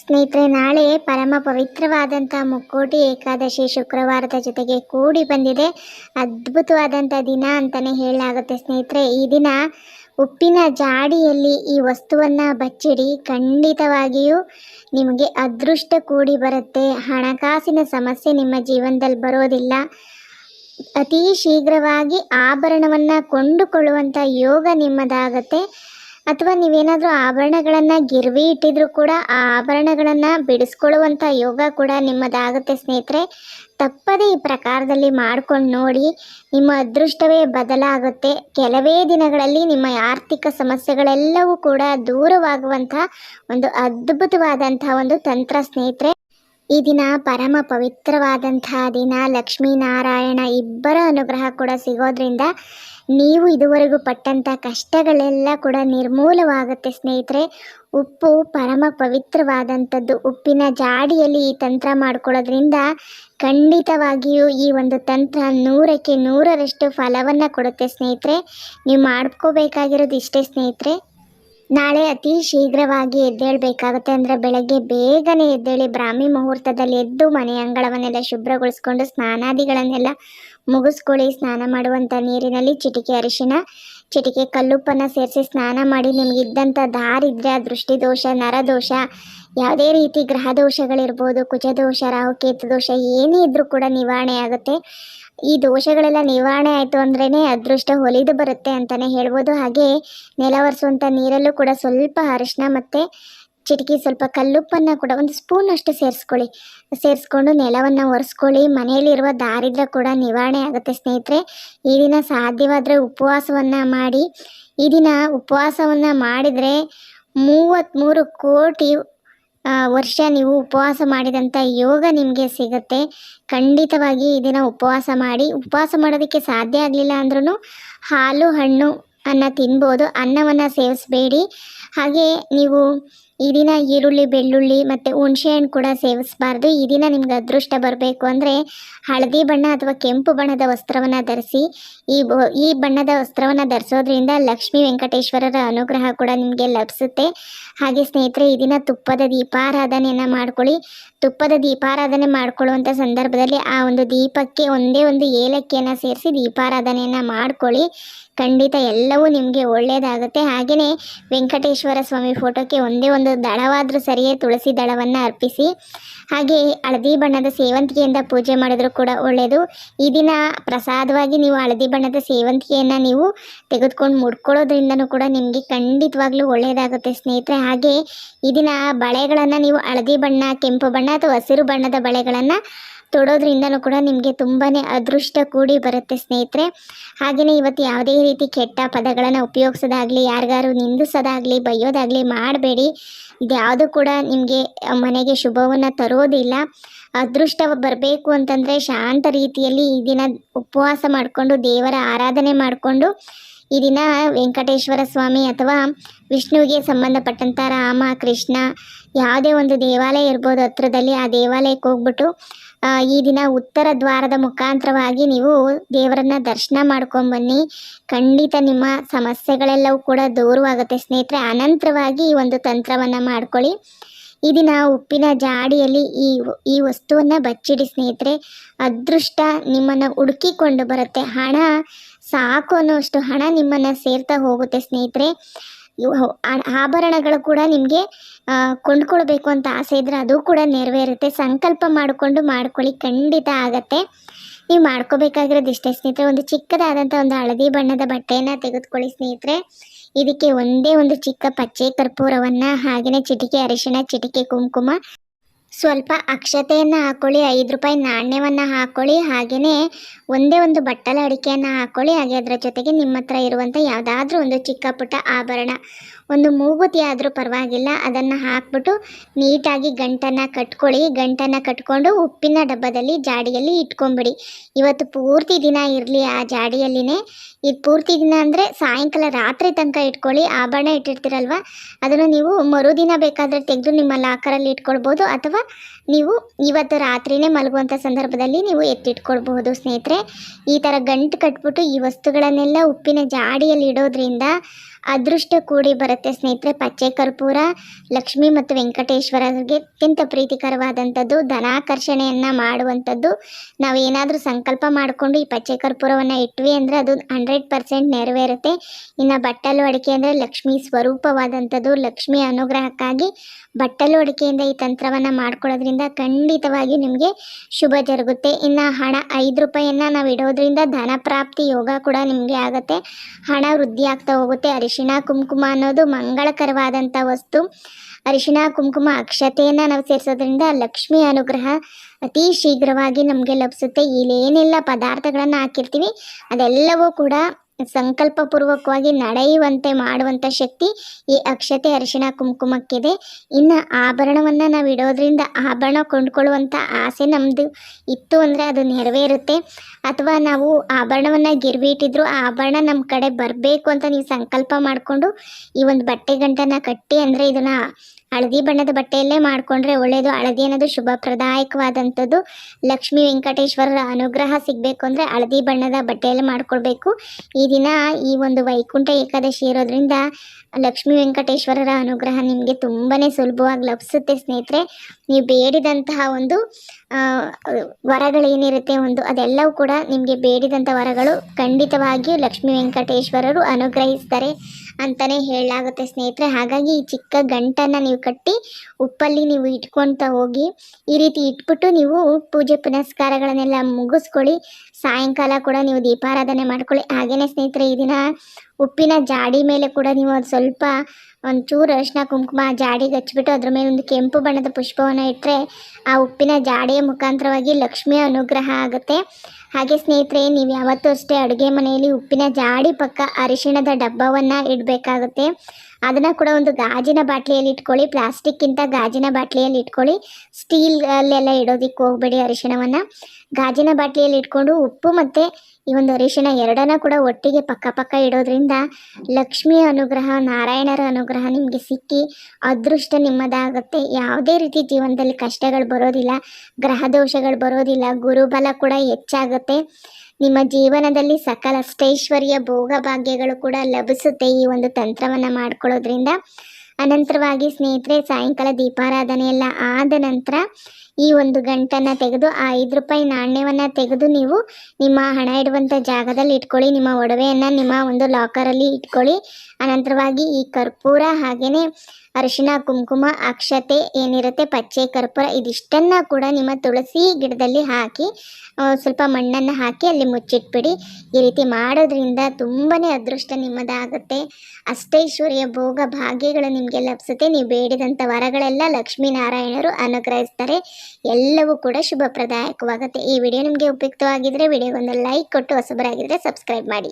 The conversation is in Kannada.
ಸ್ನೇಹಿತರೆ, ನಾಳೆ ಪರಮ ಪವಿತ್ರವಾದಂಥ ಮುಕ್ಕೋಟಿ ಏಕಾದಶಿ ಶುಕ್ರವಾರದ ಜೊತೆಗೆ ಕೂಡಿ ಬಂದಿದೆ. ಅದ್ಭುತವಾದಂಥ ದಿನ ಅಂತಲೇ ಹೇಳಲಾಗುತ್ತೆ ಸ್ನೇಹಿತರೆ. ಈ ದಿನ ಉಪ್ಪಿನ ಜಾಡಿಯಲ್ಲಿ ಈ ವಸ್ತುವನ್ನು ಬಚ್ಚಿಡಿ. ಖಂಡಿತವಾಗಿಯೂ ನಿಮಗೆ ಅದೃಷ್ಟ ಕೂಡಿ ಬರುತ್ತೆ. ಹಣಕಾಸಿನ ಸಮಸ್ಯೆ ನಿಮ್ಮ ಜೀವನದಲ್ಲಿ ಬರೋದಿಲ್ಲ. ಅತಿ ಶೀಘ್ರವಾಗಿ ಆಭರಣವನ್ನು ಕೊಂಡುಕೊಳ್ಳುವಂಥ ಯೋಗ ನಿಮ್ಮದಾಗತ್ತೆ. ಅಥವಾ ನೀವೇನಾದರೂ ಆಭರಣಗಳನ್ನು ಗಿರ್ವಿ ಇಟ್ಟಿದ್ರು ಕೂಡ ಆ ಆಭರಣಗಳನ್ನು ಬಿಡಿಸ್ಕೊಳ್ಳುವಂಥ ಯೋಗ ಕೂಡ ನಿಮ್ಮದಾಗುತ್ತೆ ಸ್ನೇಹಿತರೆ. ತಪ್ಪದೇ ಈ ಪ್ರಕಾರದಲ್ಲಿ ಮಾಡ್ಕೊಂಡು ನೋಡಿ ನಿಮ್ಮ ಅದೃಷ್ಟವೇ ಬದಲಾಗುತ್ತೆ. ಕೆಲವೇ ದಿನಗಳಲ್ಲಿ ನಿಮ್ಮ ಆರ್ಥಿಕ ಸಮಸ್ಯೆಗಳೆಲ್ಲವೂ ಕೂಡ ದೂರವಾಗುವಂಥ ಒಂದು ಅದ್ಭುತವಾದಂಥ ಒಂದು ತಂತ್ರ ಸ್ನೇಹಿತರೆ. ಈ ದಿನ ಪರಮ ಪವಿತ್ರವಾದಂತಹ ದಿನ. ಲಕ್ಷ್ಮೀನಾರಾಯಣ ಇಬ್ಬರ ಅನುಗ್ರಹ ಕೂಡ ಸಿಗೋದ್ರಿಂದ ನೀವು ಇದುವರೆಗೂ ಪಟ್ಟಂಥ ಕಷ್ಟಗಳೆಲ್ಲ ಕೂಡ ನಿರ್ಮೂಲವಾಗುತ್ತೆ ಸ್ನೇಹಿತರೆ. ಉಪ್ಪು ಪರಮ ಪವಿತ್ರವಾದಂಥದ್ದು. ಉಪ್ಪಿನ ಜಾಡಿಯಲ್ಲಿ ಈ ತಂತ್ರ ಮಾಡಿಕೊಳ್ಳೋದ್ರಿಂದ ಖಂಡಿತವಾಗಿಯೂ ಈ ಒಂದು ತಂತ್ರ ನೂರಕ್ಕೆ ನೂರರಷ್ಟು ಫಲವನ್ನು ಕೊಡುತ್ತೆ ಸ್ನೇಹಿತರೆ. ನೀವು ಮಾಡ್ಕೋಬೇಕಾಗಿರೋದು ಇಷ್ಟೇ ಸ್ನೇಹಿತರೆ. ನಾಳೆ ಅತಿ ಶೀಘ್ರವಾಗಿ ಎದ್ದೇಳಬೇಕಾಗುತ್ತೆ ಅಂದರೆ ಬೆಳಗ್ಗೆ ಬೇಗನೆ ಎದ್ದೇಳಿ ಬ್ರಾಹ್ಮಿ ಮುಹೂರ್ತದಲ್ಲಿ ಎದ್ದು ಮನೆ ಅಂಗಳವನ್ನೆಲ್ಲ ಶುಭ್ರಗೊಳಿಸ್ಕೊಂಡು ಸ್ನಾನಾದಿಗಳನ್ನೆಲ್ಲ ಮುಗಿಸ್ಕೊಳ್ಳಿ. ಸ್ನಾನ ಮಾಡುವಂಥ ನೀರಿನಲ್ಲಿ ಚಿಟಿಕೆ ಅರಿಶಿನ, ಚಿಟಿಕೆ ಕಲ್ಲುಪ್ಪನ್ನು ಸೇರಿಸಿ ಸ್ನಾನ ಮಾಡಿ. ನಿಮಗಿದ್ದಂಥ ದಾರಿದ್ರ್ಯ, ದೃಷ್ಟಿದೋಷ, ನರದೋಷ ಯಾವುದೇ ರೀತಿ ಗ್ರಹ ದೋಷಗಳಿರ್ಬೋದು ಕುಜದೋಷ, ರಾಹುಕೇತು ದೋಷ, ಏನೇ ಇದ್ರೂ ಕೂಡ ನಿವಾರಣೆ ಆಗುತ್ತೆ. ಈ ದೋಷಗಳೆಲ್ಲ ನಿವಾರಣೆ ಆಯಿತು ಅಂದ್ರೇ ಅದೃಷ್ಟ ಹೊಲಿದು ಬರುತ್ತೆ ಅಂತಲೇ ಹೇಳ್ಬೋದು. ಹಾಗೆ ನೆಲ ಒರೆಸುವಂಥ ನೀರಲ್ಲೂ ಕೂಡ ಸ್ವಲ್ಪ ಅರಿಶಿನ ಮತ್ತು ಚಿಟಕಿ, ಸ್ವಲ್ಪ ಕಲ್ಲುಪ್ಪನ್ನು ಕೂಡ ಒಂದು ಸ್ಪೂನ್ ಅಷ್ಟು ಸೇರಿಸ್ಕೊಳ್ಳಿ. ಸೇರಿಸ್ಕೊಂಡು ನೆಲವನ್ನು ಒರೆಸ್ಕೊಳ್ಳಿ. ಮನೆಯಲ್ಲಿರುವ ದಾರಿದ್ರ ಕೂಡ ನಿವಾರಣೆ ಆಗುತ್ತೆ ಸ್ನೇಹಿತರೆ. ಈ ದಿನ ಸಾಧ್ಯವಾದರೆ ಉಪವಾಸವನ್ನು ಮಾಡಿ, ಈ ದಿನ ಉಪವಾಸವನ್ನು ಮಾಡಿದರೆ ಮೂವತ್ತ್ಮೂರು ಕೋಟಿ ವರ್ಷ ನೀವು ಉಪವಾಸ ಮಾಡಿದಂಥ ಯೋಗ ನಿಮಗೆ ಸಿಗುತ್ತೆ. ಖಂಡಿತವಾಗಿ ಈ ದಿನ ಉಪವಾಸ ಮಾಡಿ. ಉಪವಾಸ ಮಾಡೋದಕ್ಕೆ ಸಾಧ್ಯ ಆಗಲಿಲ್ಲ ಅಂದ್ರೂ ಹಾಲು, ಹಣ್ಣು ಅನ್ನ ತಿನ್ಬೋದು. ಅನ್ನವನ್ನು ಸೇವಿಸಬೇಡಿ. ಹಾಗೆ ನೀವು ಈ ದಿನ ಈರುಳ್ಳಿ, ಬೆಳ್ಳುಳ್ಳಿ ಮತ್ತು ಹುಣಸೆಹಣ್ಣು ಕೂಡ ಸೇವಿಸಬಾರ್ದು. ಈ ದಿನ ನಿಮ್ಗೆ ಅದೃಷ್ಟ ಬರಬೇಕು ಅಂದರೆ ಹಳದಿ ಬಣ್ಣ ಅಥವಾ ಕೆಂಪು ಬಣ್ಣದ ವಸ್ತ್ರವನ್ನು ಧರಿಸಿ. ಈ ಈ ಬಣ್ಣದ ವಸ್ತ್ರವನ್ನು ಧರಿಸೋದ್ರಿಂದ ಲಕ್ಷ್ಮೀ ವೆಂಕಟೇಶ್ವರರ ಅನುಗ್ರಹ ಕೂಡ ನಿಮಗೆ ಲಭಿಸುತ್ತೆ. ಹಾಗೆ ಸ್ನೇಹಿತರೆ, ಈ ದಿನ ತುಪ್ಪದ ದೀಪಾರಾಧನೆಯನ್ನು ಮಾಡ್ಕೊಳ್ಳಿ. ತುಪ್ಪದ ದೀಪಾರಾಧನೆ ಮಾಡ್ಕೊಳ್ಳುವಂಥ ಸಂದರ್ಭದಲ್ಲಿ ಆ ಒಂದು ದೀಪಕ್ಕೆ ಒಂದೇ ಒಂದು ಏಲಕ್ಕಿಯನ್ನು ಸೇರಿಸಿ ದೀಪಾರಾಧನೆಯನ್ನು ಮಾಡ್ಕೊಳ್ಳಿ. ಖಂಡಿತ ಎಲ್ಲವೂ ನಿಮಗೆ ಒಳ್ಳೆಯದಾಗುತ್ತೆ ಹಾಗೆಯೇ ವೆಂಕಟೇಶ್ವರ ಸ್ವಾಮಿ ಫೋಟೋಕ್ಕೆ ಒಂದೇ ಒಂದು ದಳವಾದರೂ ಸರಿಯೇ ತುಳಸಿ ದಳವನ್ನು ಅರ್ಪಿಸಿ, ಹಾಗೆ ಹಳದಿ ಬಣ್ಣದ ಸೇವಂತಿಗೆಯಿಂದ ಪೂಜೆ ಮಾಡಿದರೂ ಕೂಡ ಒಳ್ಳೆಯದು ಈ ದಿನ ಪ್ರಸಾದವಾಗಿ ನೀವು ಹಳದಿ ಬಣ್ಣದ ಸೇವಂತಿಗೆಯನ್ನು ನೀವು ತೆಗೆದುಕೊಂಡು ಮುಡ್ಕೊಳ್ಳೋದ್ರಿಂದನೂ ಕೂಡ ನಿಮಗೆ ಖಂಡಿತವಾಗ್ಲೂ ಒಳ್ಳೆಯದಾಗುತ್ತೆ ಸ್ನೇಹಿತರೆ. ಹಾಗೆ ಈ ದಿನ ಬಳೆಗಳನ್ನು ನೀವು ಹಳದಿ ಬಣ್ಣ, ಕೆಂಪು ಬಣ್ಣ ಅಥವಾ ಹಸಿರು ಬಣ್ಣದ ಬಳೆಗಳನ್ನು ತೊಡೋದ್ರಿಂದನೂ ಕೂಡ ನಿಮಗೆ ತುಂಬಾ ಅದೃಷ್ಟ ಕೂಡಿ ಬರುತ್ತೆ ಸ್ನೇಹಿತರೆ. ಹಾಗೆಯೇ ಇವತ್ತು ಯಾವುದೇ ರೀತಿ ಕೆಟ್ಟ ಪದಗಳನ್ನು ಉಪಯೋಗಿಸೋದಾಗಲಿ ಯಾರಿಗಾರು ನಿಂದಿಸೋದಾಗಲಿ, ಬೈಯೋದಾಗಲಿ ಮಾಡಬೇಡಿ. ಇದ್ಯಾವುದು ಕೂಡ ನಿಮಗೆ ಮನೆಗೆ ಶುಭವನ್ನು ತರೋದಿಲ್ಲ. ಅದೃಷ್ಟ ಬರಬೇಕು ಅಂತಂದರೆ ಶಾಂತ ರೀತಿಯಲ್ಲಿ ಈ ದಿನ ಉಪವಾಸ ಮಾಡಿಕೊಂಡು, ದೇವರ ಆರಾಧನೆ ಮಾಡಿಕೊಂಡು, ಈ ದಿನ ವೆಂಕಟೇಶ್ವರ ಸ್ವಾಮಿ ಅಥವಾ ವಿಷ್ಣುವಿಗೆ ಸಂಬಂಧಪಟ್ಟಂಥ ರಾಮ, ಕೃಷ್ಣ ಯಾವುದೇ ಒಂದು ದೇವಾಲಯ ಇರ್ಬೋದು ಹತ್ರದಲ್ಲಿ ಆ ದೇವಾಲಯಕ್ಕೆ ಹೋಗ್ಬಿಟ್ಟು ಈ ದಿನ ಉತ್ತರ ದ್ವಾರದ ಮುಖಾಂತರವಾಗಿ ನೀವು ದೇವರನ್ನ ದರ್ಶನ ಮಾಡ್ಕೊಂಬನ್ನಿ. ಖಂಡಿತ ನಿಮ್ಮ ಸಮಸ್ಯೆಗಳೆಲ್ಲವೂ ಕೂಡ ದೂರವಾಗುತ್ತೆ ಸ್ನೇಹಿತರೆ. ಅನಂತರವಾಗಿ ಈ ಒಂದು ತಂತ್ರವನ್ನು ಮಾಡ್ಕೊಳ್ಳಿ. ಈ ದಿನ ಉಪ್ಪಿನ ಜಾಡಿಯಲ್ಲಿ ಈ ಈ ವಸ್ತುವನ್ನ ಬಚ್ಚಿಡಿ ಸ್ನೇಹಿತರೆ. ಅದೃಷ್ಟ ನಿಮ್ಮನ್ನ ಹುಡುಕಿಕೊಂಡು ಬರುತ್ತೆ. ಹಣ ಸಾಕು ಅನ್ನೋಷ್ಟು ಹಣ ನಿಮ್ಮನ್ನ ಸೇರ್ತಾ ಹೋಗುತ್ತೆ ಸ್ನೇಹಿತರೆ. ಆಭರಣಗಳು ಕೂಡ ನಿಮಗೆ ಕೊಂಡ್ಕೊಳ್ಬೇಕು ಅಂತ ಆಸೆ ಇದ್ರೆ ಅದು ಕೂಡ ನೆರವೇರುತ್ತೆ. ಸಂಕಲ್ಪ ಮಾಡಿಕೊಂಡು ಮಾಡ್ಕೊಳ್ಳಿ, ಖಂಡಿತ ಆಗತ್ತೆ. ನೀವು ಮಾಡ್ಕೋಬೇಕಾಗಿರೋದು ಇಷ್ಟೇ ಸ್ನೇಹಿತರೆ. ಒಂದು ಚಿಕ್ಕದಾದಂಥ ಒಂದು ಹಳದಿ ಬಣ್ಣದ ಬಟ್ಟೆಯನ್ನು ತೆಗೆದುಕೊಳ್ಳಿ ಸ್ನೇಹಿತರೆ. ಇದಕ್ಕೆ ಒಂದೇ ಒಂದು ಚಿಕ್ಕ ಪಚ್ಚೆ ಕರ್ಪೂರವನ್ನು, ಹಾಗೆಯೇ ಚಿಟಿಕೆ ಅರಿಶಿಣ, ಚಿಟಿಕೆ ಕುಂಕುಮ. ಸ್ವಲ್ಪ ಅಕ್ಷತೆಯನ್ನು ಹಾಕೊಳ್ಳಿ, ಐದು ರೂಪಾಯಿ ನಾಣ್ಯವನ್ನು ಹಾಕೊಳ್ಳಿ ಹಾಗೆಯೇ ಒಂದೇ ಒಂದು ಬಟ್ಟಲ ಅಡಿಕೆಯನ್ನು ಹಾಕೊಳ್ಳಿ, ಹಾಗೆ ಅದರ ಜೊತೆಗೆ ನಿಮ್ಮ ಹತ್ರ ಇರುವಂಥ ಯಾವುದಾದ್ರೂ ಒಂದು ಚಿಕ್ಕ ಪುಟ್ಟ ಆಭರಣ. ಒಂದು ಮೂಗುತಿ ಆದರೂ ಪರವಾಗಿಲ್ಲ. ಅದನ್ನು ಹಾಕ್ಬಿಟ್ಟು ನೀಟಾಗಿ ಗಂಟನ್ನು ಕಟ್ಕೊಳ್ಳಿ. ಗಂಟನ್ನು ಕಟ್ಕೊಂಡು ಉಪ್ಪಿನ ಡಬ್ಬದಲ್ಲಿ ಜಾಡಿಯಲ್ಲಿ ಇಟ್ಕೊಂಬಿಡಿ. ಇವತ್ತು ಪೂರ್ತಿ ದಿನ ಇರಲಿ ಆ ಜಾಡಿಯಲ್ಲಿನೇ. ಇದು ಪೂರ್ತಿ ದಿನ ಅಂದರೆ ಸಾಯಂಕಾಲ ರಾತ್ರಿ ತನಕ ಇಟ್ಕೊಳ್ಳಿ. ಆಭರಣ ಇಟ್ಟಿರ್ತೀರಲ್ವ? ಅದನ್ನು ನೀವು ಮರುದಿನ ಬೇಕಾದರೆ ತೆಗೆದು ನಿಮ್ಮ ಲಾಕರಲ್ಲಿ ಇಟ್ಕೊಳ್ಬೋದು. ಅಥವಾ ನೀವು ಇವತ್ತು ರಾತ್ರಿನೇ ಮಲಗುವಂಥ ಸಂದರ್ಭದಲ್ಲಿ ನೀವು ಎತ್ತಿಟ್ಕೊಳ್ಬಹುದು ಸ್ನೇಹಿತರೆ. ಈ ಥರ ಗಂಟು ಕಟ್ಬಿಟ್ಟು ಈ ವಸ್ತುಗಳನ್ನೆಲ್ಲ ಉಪ್ಪಿನ ಜಾಡಿಯಲ್ಲಿ ಇಡೋದ್ರಿಂದ ಅದೃಷ್ಟ ಕೂಡಿ ಬರುತ್ತೆ ಸ್ನೇಹಿತರೆ. ಪಚ್ಚೆ ಕರ್ಪೂರ, ಲಕ್ಷ್ಮಿ ಮತ್ತು ವೆಂಕಟೇಶ್ವರರಿಗೆ ಅತ್ಯಂತ ಪ್ರೀತಿಕರವಾದಂಥದ್ದು ಧನಾಕರ್ಷಣೆಯನ್ನು ಮಾಡುವಂಥದ್ದು. ನಾವು ಏನಾದರೂ ಸಂಕಲ್ಪ ಮಾಡಿಕೊಂಡು ಈ ಪಚ್ಚೆ ಕರ್ಪೂರವನ್ನು ಇಟ್ವಿ ಅಂದರೆ ಅದು ಹಂಡ್ರೆಡ್ ಪರ್ಸೆಂಟ್ ನೆರವೇರುತ್ತೆ. ಇನ್ನು ಬಟ್ಟಲು ಅಡಿಕೆ ಅಂದರೆ ಲಕ್ಷ್ಮಿ ಸ್ವರೂಪವಾದಂಥದ್ದು, ಲಕ್ಷ್ಮಿ ಅನುಗ್ರಹಕ್ಕಾಗಿ ಬಟ್ಟಲು ಅಡಿಕೆಯಿಂದ ಈ ತಂತ್ರವನ್ನು ಮಾಡ್ಕೊಳ್ಳೋದ್ರಿಂದ ಖಂಡಿತವಾಗಿ ನಿಮಗೆ ಶುಭ ಜರುಗುತ್ತೆ. ಇನ್ನು ಹಣ ಐದು ರೂಪಾಯಿಯನ್ನು ನಾವು ಇಡೋದ್ರಿಂದ ಧನ ಪ್ರಾಪ್ತಿ ಯೋಗ ಕೂಡ ನಿಮಗೆ ಆಗುತ್ತೆ. ಹಣ ವೃದ್ಧಿ ಆಗ್ತಾ ಹೋಗುತ್ತೆ ಅರಿಶಿಣ, ಕುಂಕುಮ ಅನ್ನೋದು ಮಂಗಳಕರವಾದಂಥ ವಸ್ತು. ಅರಿಶಿಣ, ಕುಂಕುಮ ಅಕ್ಷತೆಯನ್ನು ನಾವು ಸೇರಿಸೋದ್ರಿಂದ ಲಕ್ಷ್ಮಿ ಅನುಗ್ರಹ ಅತಿ ಶೀಘ್ರವಾಗಿ ನಮಗೆ ಲಭಿಸುತ್ತೆ. ಇಲ್ಲೇನೆಲ್ಲ ಪದಾರ್ಥಗಳನ್ನು ಹಾಕಿರ್ತೀವಿ ಅದೆಲ್ಲವೂ ಕೂಡ ಸಂಕಲ್ಪಪೂರ್ವಕವಾಗಿ ನಡೆಯುವಂತೆ ಮಾಡುವಂಥ ಶಕ್ತಿ ಈ ಅಕ್ಷತೆ ಅರಿಶಿಣ ಕುಂಕುಮಕ್ಕಿದೆ. ಇನ್ನು ಆಭರಣವನ್ನು ನಾವು ಇಡೋದ್ರಿಂದ ಆಭರಣ ಕೊಂಡ್ಕೊಳ್ಳುವಂಥ ಆಸೆ ನಮ್ಮದು ಇತ್ತು ಅಂದರೆ ಅದು ನೆರವೇರುತ್ತೆ. ಅಥವಾ ನಾವು ಆಭರಣವನ್ನು ಗಿರ್ವಿ ಇಟ್ಟಿದ್ರು ಆಭರಣ ನಮ್ಮ ಕಡೆ ಬರಬೇಕು ಅಂತ ನೀವು ಸಂಕಲ್ಪ ಮಾಡಿಕೊಂಡು ಈ ಒಂದು ಬಟ್ಟೆ ಗಂಟನ್ನು ಕಟ್ಟಿ ಅಂದರೆ ಇದನ್ನು ಹಳದಿ ಬಣ್ಣದ ಬಟ್ಟೆಯಲ್ಲೇ ಮಾಡಿಕೊಂಡ್ರೆ ಒಳ್ಳೆಯದು ಹಳದಿ ಅನ್ನೋದು ಶುಭಪ್ರದಾಯಕವಾದಂಥದ್ದು. ಲಕ್ಷ್ಮೀ ವೆಂಕಟೇಶ್ವರರ ಅನುಗ್ರಹ ಸಿಗಬೇಕು ಅಂದರೆ ಹಳದಿ ಬಣ್ಣದ ಬಟ್ಟೆಯಲ್ಲೇ ಮಾಡ್ಕೊಳ್ಬೇಕು. ಈ ದಿನ ಈ ಒಂದು ವೈಕುಂಠ ಏಕಾದಶಿ ಇರೋದ್ರಿಂದ ಲಕ್ಷ್ಮೀ ವೆಂಕಟೇಶ್ವರರ ಅನುಗ್ರಹ ನಿಮಗೆ ತುಂಬಾ ಸುಲಭವಾಗಿ ಲಭಿಸುತ್ತೆ ಸ್ನೇಹಿತರೆ. ನೀವು ಬೇಡಿದಂತಹ ಒಂದು ವರಗಳೇನಿರುತ್ತೆ ಒಂದು, ಅದೆಲ್ಲವೂ ಕೂಡ ನಿಮಗೆ ಬೇಡಿದಂಥ ವರಗಳು ಖಂಡಿತವಾಗಿಯೂ ಲಕ್ಷ್ಮೀ ವೆಂಕಟೇಶ್ವರರು ಅನುಗ್ರಹಿಸ್ತಾರೆ. ಅಂತಲೇ ಹೇಳಲಾಗುತ್ತೆ ಸ್ನೇಹಿತರೆ. ಹಾಗಾಗಿ ಈ ಚಿಕ್ಕ ಗಂಟನ್ನು ನೀವು ಕಟ್ಟಿ ಉಪ್ಪಲ್ಲಿ ನೀವು ಇಟ್ಕೊಳ್ತಾ ಹೋಗಿ ಈ ರೀತಿ ಇಟ್ಬಿಟ್ಟು ನೀವು ಪೂಜೆ ಪುನಸ್ಕಾರಗಳನ್ನೆಲ್ಲ ಮುಗಿಸ್ಕೊಳ್ಳಿ. ಸಾಯಂಕಾಲ ಕೂಡ ನೀವು ದೀಪಾರಾಧನೆ ಮಾಡ್ಕೊಳ್ಳಿ. ಹಾಗೆಯೇ ಸ್ನೇಹಿತರೆ, ಈ ದಿನ ಉಪ್ಪಿನ ಜಾಡಿ ಮೇಲೆ ಕೂಡ ನೀವು ಅದು ಸ್ವಲ್ಪ ಒಂಚೂರು ಅರಿಶಿನ, ಕುಂಕುಮ ಜಾಡಿಗೆ ಹಚ್ಚಿಬಿಟ್ಟು ಅದ್ರ ಮೇಲೆ ಒಂದು ಕೆಂಪು ಬಣ್ಣದ ಪುಷ್ಪವನ್ನು ಇಟ್ಟರೆ ಆ ಉಪ್ಪಿನ ಜಾಡಿಯ ಮುಖಾಂತರವಾಗಿ ಲಕ್ಷ್ಮಿಯ ಅನುಗ್ರಹ ಆಗುತ್ತೆ. ಹಾಗೆ ಸ್ನೇಹಿತರೆ, ನೀವು ಯಾವತ್ತೂ ಅಷ್ಟೇ ಅಡುಗೆ ಮನೆಯಲ್ಲಿ ಉಪ್ಪಿನ ಜಾಡಿ ಪಕ್ಕ ಅರಿಶಿಣದ ಡಬ್ಬವನ್ನು ಇಡಬೇಕಾಗುತ್ತೆ. ಅದನ್ನು ಕೂಡ ಒಂದು ಗಾಜಿನ ಬಾಟ್ಲಿಯಲ್ಲಿ ಇಟ್ಕೊಳ್ಳಿ, ಪ್ಲಾಸ್ಟಿಕ್ಕಿಂತ ಗಾಜಿನ ಬಾಟ್ಲಿಯಲ್ಲಿ ಇಟ್ಕೊಳ್ಳಿ. ಸ್ಟೀಲ್ ಅಲ್ಲೆಲ್ಲ ಇಡೋದಕ್ಕೆ ಹೋಗಬೇಡಿ ಅರಿಶಿಣವನ್ನು. ಗಾಜಿನ ಬಾಟ್ಲಿಯಲ್ಲಿ ಇಟ್ಕೊಂಡು ಉಪ್ಪು ಮತ್ತು ಈ ಒಂದು ಅರಿಶಿಣ ಎರಡನ್ನ ಕೂಡ ಒಟ್ಟಿಗೆ ಪಕ್ಕ ಪಕ್ಕ ಇಡೋದ್ರಿಂದ ಲಕ್ಷ್ಮಿಯ ಅನುಗ್ರಹ, ನಾರಾಯಣರ ಅನುಗ್ರಹ ನಿಮಗೆ ಸಿಕ್ಕಿ ಅದೃಷ್ಟ ನಿಮ್ಮದಾಗುತ್ತೆ. ಯಾವುದೇ ರೀತಿ ಜೀವನದಲ್ಲಿ ಕಷ್ಟಗಳು ಬರೋದಿಲ್ಲ ಗ್ರಹ ದೋಷಗಳು ಬರೋದಿಲ್ಲ, ಗುರುಬಲ ಕೂಡ ಹೆಚ್ಚಾಗುತ್ತೆ. ನಿಮ್ಮ ಜೀವನದಲ್ಲಿ ಸಕಲ ಅಷ್ಟೈಶ್ವರ್ಯ ಭೋಗ ಭಾಗ್ಯಗಳು ಕೂಡ ಲಭಿಸುತ್ತೆ ಈ ಒಂದು ತಂತ್ರವನ್ನು ಮಾಡ್ಕೊಳ್ಳೋದ್ರಿಂದ. ಅನಂತರವಾಗಿ ಸ್ನೇಹಿತರೆ, ಸಾಯಂಕಾಲ ದೀಪಾರಾಧನೆ ಎಲ್ಲ ಆದ ನಂತರ ಈ ಒಂದು ಗಂಟನ್ನು ತೆಗೆದು, ಆ ಐದು ರೂಪಾಯಿ ನಾಣ್ಯವನ್ನು ತೆಗೆದು ನೀವು ನಿಮ್ಮ ಹಣ ಇಡುವಂಥ ಜಾಗದಲ್ಲಿ ಇಟ್ಕೊಳ್ಳಿ, ನಿಮ್ಮ ಒಡವೆಯನ್ನು ನಿಮ್ಮ ಒಂದು ಲಾಕರಲ್ಲಿ ಇಟ್ಕೊಳ್ಳಿ. ಅನಂತರವಾಗಿ ಈ ಕರ್ಪೂರ ಹಾಗೆಯೇ ಅರಿಶಿನ ಕುಂಕುಮ, ಅಕ್ಷತೆ ಏನಿರುತ್ತೆ, ಪಚ್ಚೆ ಕರ್ಪೂರ ಇದಿಷ್ಟನ್ನು ಕೂಡ ನಿಮ್ಮ ತುಳಸಿ ಗಿಡದಲ್ಲಿ ಹಾಕಿ ಸ್ವಲ್ಪ ಮಣ್ಣನ್ನು ಹಾಕಿ ಅಲ್ಲಿ ಮುಚ್ಚಿಟ್ಬಿಡಿ. ಈ ರೀತಿ ಮಾಡೋದ್ರಿಂದ ತುಂಬಾ ಅದೃಷ್ಟ ನಿಮ್ಮದಾಗುತ್ತೆ. ಅಷ್ಟೈಶ್ವರ್ಯ ಭೋಗ ಭಾಗ್ಯಗಳು ನಿಮಗೆ ಲಭಿಸುತ್ತೆ. ನೀವು ಬೇಡಿದಂಥ ವರಗಳೆಲ್ಲ ಲಕ್ಷ್ಮೀನಾರಾಯಣರು ಅನುಗ್ರಹಿಸ್ತಾರೆ. ಎಲ್ಲವೂ ಕೂಡ ಶುಭಪ್ರದಾಯಕವಾಗುತ್ತೆ. ಈ ವಿಡಿಯೋ ನಿಮಗೆ ಉಪಯುಕ್ತವಾಗಿದ್ದರೆ ವಿಡಿಯೋಗೊಂದು ಲೈಕ್ ಕೊಟ್ಟು ಹೊಸಬರಾಗಿದ್ದರೆ ಸಬ್ಸ್ಕ್ರೈಬ್ ಮಾಡಿ.